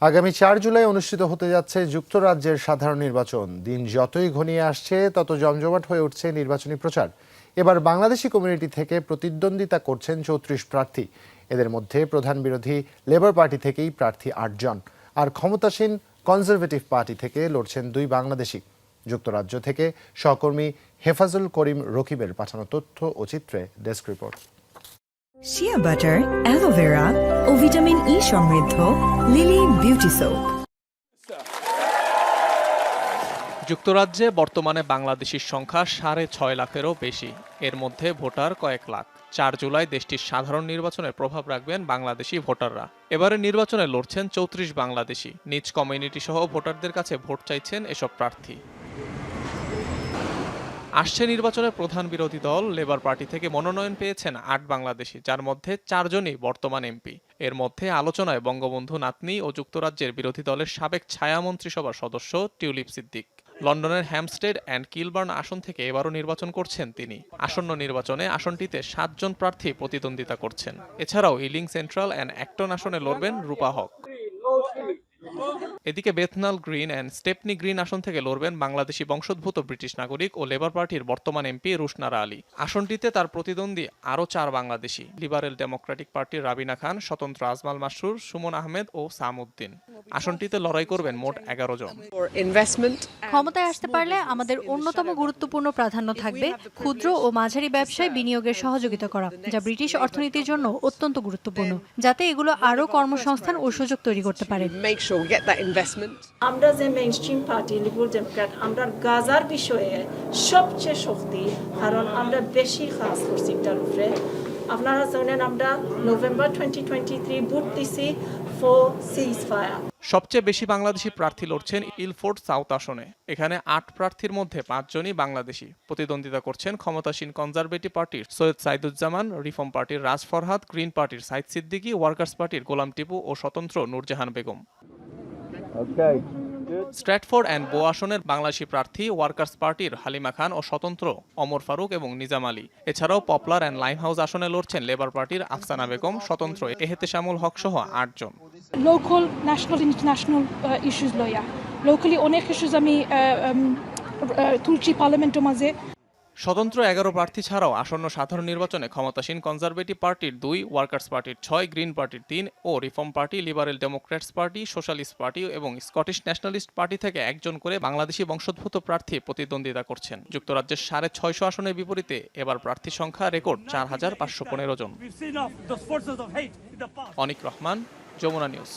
আগামী চার জুলাই অনুষ্ঠিত হতে যাচ্ছে যুক্তরাজ্যের সাধারণ নির্বাচন। দিন যতই ঘনিয়ে আসছে, তত জমজমাট হয়ে উঠছে নির্বাচনী প্রচার। এবার বাংলাদেশি কমিউনিটি থেকে প্রতিদ্বন্দ্বিতা করছেন চৌত্রিশ প্রার্থী। এদের মধ্যে প্রধান বিরোধী লেবার পার্টি থেকেই প্রার্থী আটজন। আর ক্ষমতাসীন কনজারভেটিভ পার্টি থেকে লড়ছেন দুই বাংলাদেশি। যুক্তরাজ্য থেকে সহকর্মী হেফাজুল করিম রকিবের পাঠানো তথ্য ও চিত্রে desk report. Shea butter aloe vera ও ভিটামিন ই সমৃদ্ধ লিলি বিউটি সোপ যুক্তরাজ্যে বর্তমানে বাংলাদেশির সংখ্যা সাড়ে ছয় লাখেরও বেশি। এর মধ্যে ভোটার কয়েক লাখ। চার জুলাই দেশটির সাধারণ নির্বাচনে প্রভাব রাখবেন বাংলাদেশি ভোটাররা। এবারে নির্বাচনে লড়ছেন চৌত্রিশ বাংলাদেশি। নিজ কমিউনিটি সহ ভোটারদের কাছে ভোট চাইছেন এসব প্রার্থী। আসছে নির্বাচনে প্রধান বিরোধী দল লেবার পার্টি থেকে মনোনয়ন পেয়েছেন আট বাংলাদেশি, যার মধ্যে চারজনই বর্তমান এমপি। এর মধ্যে আলোচনায় বঙ্গবন্ধু নাতনি ও যুক্তরাজ্যের বিরোধী দলের সাবেক ছায়া মন্ত্রিসভার সদস্য টিউলিপ সিদ্দিক। লন্ডনের হ্যামস্টেড অ্যান্ড কিলবার্ন আসন থেকে এবারও নির্বাচন করছেন তিনি। আসন্ন নির্বাচনে আসনটিতে সাতজন প্রার্থী প্রতিদ্বন্দ্বিতা করছেন। এছাড়াও ইলিং সেন্ট্রাল অ্যান্ড অ্যাক্টন আসনে লড়বেন রূপা হক। এদিকে Bethnal Green and Stepney Green আসন থেকে লড়বেন বাংলাদেশি বংশোদ্ভূত ব্রিটিশ নাগরিক ও লেবার পার্টির বর্তমান এমপি রুশনারা আলী। আসনটিতে তার প্রতিদ্বন্দ্বী আরও চার বাংলাদেশি, লিবারেল ডেমোক্রেটিক পার্টির রাবিনা খান, স্বতন্ত্র আজমাল মাসরুর, সুমন আহমেদ ও সামউদ্দিন। আসনটিতে লড়াই করবেন মোট এগারো জন। ক্ষমতায় আসতে পারলে আমাদের অন্যতম গুরুত্বপূর্ণ প্রাধান্য থাকবে ক্ষুদ্র ও মাঝারি ব্যবসায় বিনিয়োগের সহযোগিতা করা, যা ব্রিটিশ অর্থনীতির জন্য অত্যন্ত গুরুত্বপূর্ণ, যাতে এগুলো আরও কর্মসংস্থান ও সুযোগ তৈরি করতে পারে। We get that investment. আমরা যে mainstream party Liberal Democrat আমরা গাজার বিষয়ে সবচেয়ে শক্তি কারণ আমরা বেশি কাজ করছি এটার উপরে। আপনারা জানেন আমরা November twenty twenty three vote দিছি ফর সিজ ফায়ার সবচেয়ে বেশি বাংলাদেশি প্রার্থী লড়ছেন ইলফোর্ড সাউথ আসনে। এখানে আট প্রার্থীর মধ্যে পাঁচজনই বাংলাদেশি। প্রতিদ্বন্দ্বিতা করছেন ক্ষমতাসীন কনজারভেটিভ পার্টির সৈয়দ সাইদুজ্জামান রিফর্ম পার্টির রাজ ফরহাদ গ্রিন পার্টির সাইদ সিদ্দিকী ওয়ার্কার্স পার্টির গোলাম টিপু ও স্বতন্ত্র নূরজাহান বেগম। স্ট্র্যাটফোর্ড অ্যান্ড বো আসনের বাংলাদেশি প্রার্থী ওয়ার্কার্স পার্টির হালিমা খান ও স্বতন্ত্র অমর ফারুক এবং নিজাম আলী। এছাড়াও পপলার অ্যান্ড লাইম হাউস আসনে লড়ছেন লেবার পার্টির আফসানা বেগম স্বতন্ত্র এহেতেশামুল হক সহ আটজন national, international uh, issues lawyer. Locally অনেক issues আমি uh, um, uh, তুলছি পার্লামেন্টের মাঝে। স্বতন্ত্র এগারো প্রার্থী ছাড়াও আসন্ন সাধারণ নির্বাচনে ক্ষমতাসীন কনজারভেটিভ পার্টির দুই ওয়ার্কার্স পার্টির ছয় গ্রিন পার্টির তিন ও Reform Party Liberal Democrats Party Socialist Party এবং স্কটিশ ন্যাশনালিস্ট পার্টি থেকে একজন করে বাংলাদেশি বংশোদ্ভূত প্রার্থী প্রতিদ্বন্দ্বিতা করছেন। যুক্তরাজ্যের সাড়ে ছয়শো আসনের বিপরীতে এবার প্রার্থী সংখ্যা রেকর্ড চার হাজার পাঁচশো পনেরো জন. অনিক রহমান যমুনা নিউজ।